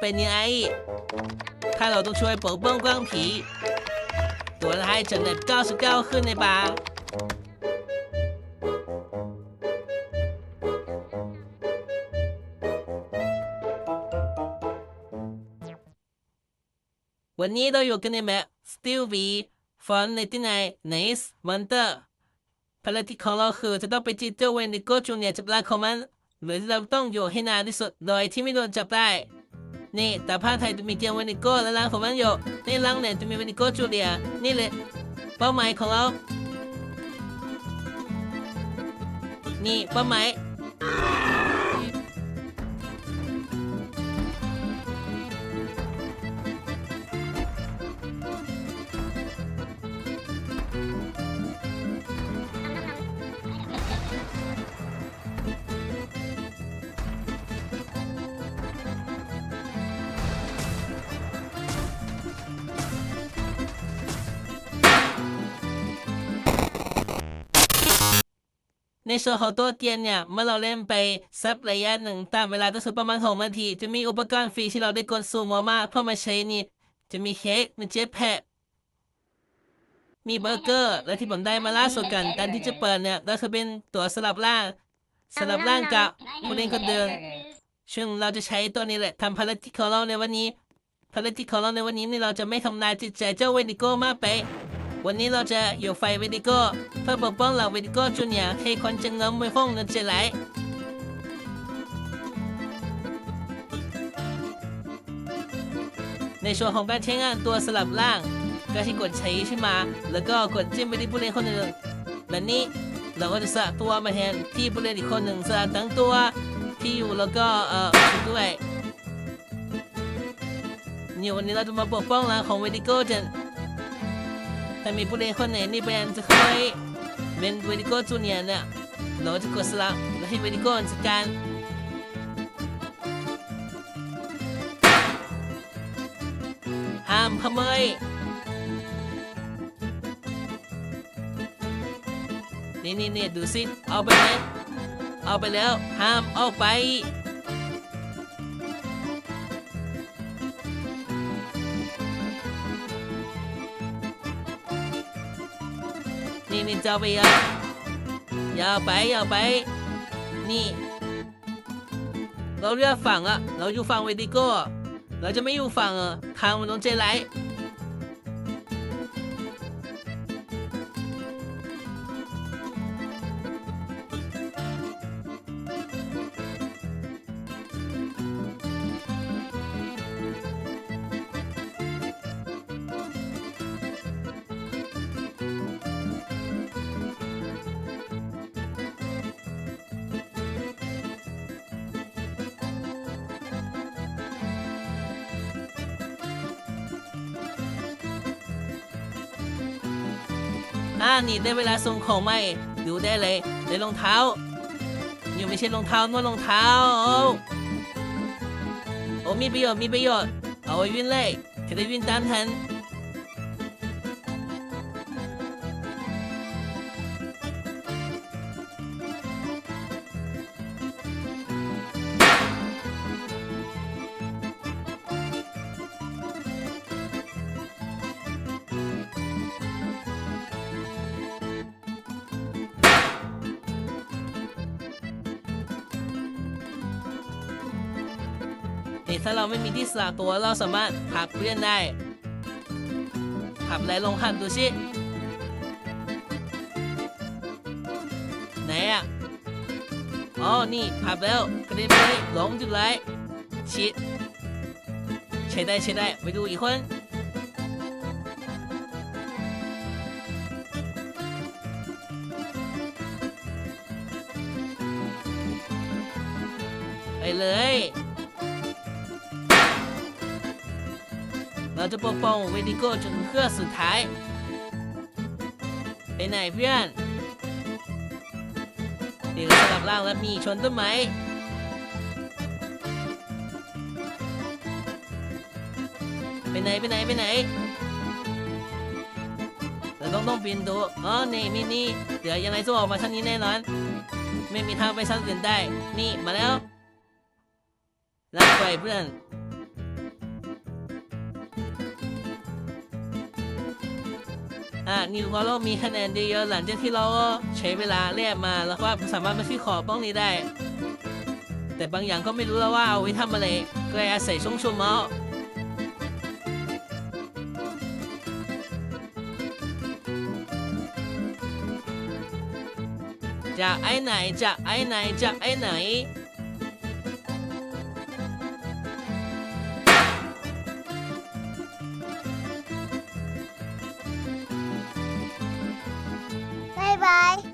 เป็นยังไง ถ้าเราต้องช่วยปกป้องกวางผี ตัวร้ายจะเน็ต99 ขึ้นในบาวันนี้เราอยู่กันในแมป Still V Fun 99 Nice Wonder ภารกิจของเราคือจะต้องไปจีเจ้าเวนดิโกจูเนียจับร่าของมันหรือเราต้องอยู่ให้นานที่สุดโดยที่ไม่โดนจับได้ นี่แต่ภาไทยจะมีเจียงเวนดิโกและร่างของมันอยู่ในร่างเนี่ยจะมีวันิโกจูเลียนี่เลยเป้าหมายของเรา นี่เป้าหมาย ในส่วนของตัวเตียนเนี่ย เมื่อเราเล่นไปสักระยะหนึ่งตามเวลาตั้งสุดประมาณหกนาที จะมีอุปกรณ์ฟรีที่เราได้กดสุ่มมากเพื่อมาใช้นี่ จะมีเค้กมีเจ็ตแพดมีเบอร์เกอร์ และที่ผมได้มาล่าสุดกันการที่จะเปิดเนี่ยก็คือเป็นตัวสลับร่างสลับร่างกับผู้เล่นคนเดิมซึ่งเราจะใช้ตัวนี้แหละทำภารกิจของเราในวันนี้ภารกิจของเราในวันนี้นี่เราจะไม่ทำลายจิตใจเจ้าเวนิโก้มากไป วันนี้เราจะอยู่ไฟเวนิโก้เพื่อปกป้องเหล่าเวนิโก้จูเนียร์ให้คนจึงล้มไม่ฟ้องเงินเจไหลในส่วนของการใช้งานตัวสลับล่าง ก็ให้กดใช้ใช่ไหมแล้วก็กดจิ้มไปที่ผู้เล่นคนอื่นแบบนี้เราก็จะสะตัวมาแทนที่ผู้เล่นอีกคนหนึ่งสะทั้งตัวที่อยู่แล้วก็เอ่อด้วยเนี่ยวันนี้เราจะมาปกป้องร้านของเวดิโก้จน ถ้ามีผู้เล่นคนไหนนี่เป็นจะเคยเป็นเวดิโก้จูเนียร์เนี่ยเราจะกดสลับแล้วให้เวดิโก้จัดการห้ามขโมยนี่นี่นี่ดูสิเอาไปเลยเอาไปแล้วห้ามเอาไป นี่เจ้าไปอย่าอย่าไปอย่าไป นี่ เราเลือกฝั่งอะเราอยู่ฝั่งเวดิโก้ เราจะไม่อยู่ฝั่งทางมันต้องเจไลท์ อ่านี่ได้เวลาส่งของใหม่ ดูได้เลยได้รองเท้ายังไม่ใช่รองเท้านวดรองเท้า โอ้โอ้มีประโยชน์มีประโยชน์ เอาไว้วิ่งเลยจะได้วิ่งตามทัน นี่ถ้าเราไม่มีที่สลากตัวเราสามารถหักเพื่อนได้หักไหลลงหันดูสิไหนอะอ๋อนี่ผับแล้วกระเด็นไปเลยหลงจุดไรชิดใช้ได้ใช้ได้ไปดูอีกคนไปเลย เราจะปกป้องเวดิโก้จนเครื่องสุดท้าย ไปไหนเพื่อนเดี๋ยวสลับร่างแล้วมีชนต้นไม้ไปไหนไปไหนไปไหนเราต้องต้องปีนดูอ๋อนี่นี่นี่เดี๋ยวยังไงจะออกมาชั้นนี้แน่นอน ไม่มีทางไปชั้นอื่นได้ นี่มาแล้วรับไปเพื่อน หานิววอลโลมีคะแนนเยอะๆหลังจากที่เราใช้เวลาเรียกมาแล้วก็สามารถมาซื้อของป้องนี้ได้ แต่บางอย่างก็ไม่รู้แล้วว่าเอาไว้ทำอะไรก็อาศัยช่วงชั่วโมงจะไอ้ไหนจะไอ้ไหนจะไอ้ไหน Bye-bye.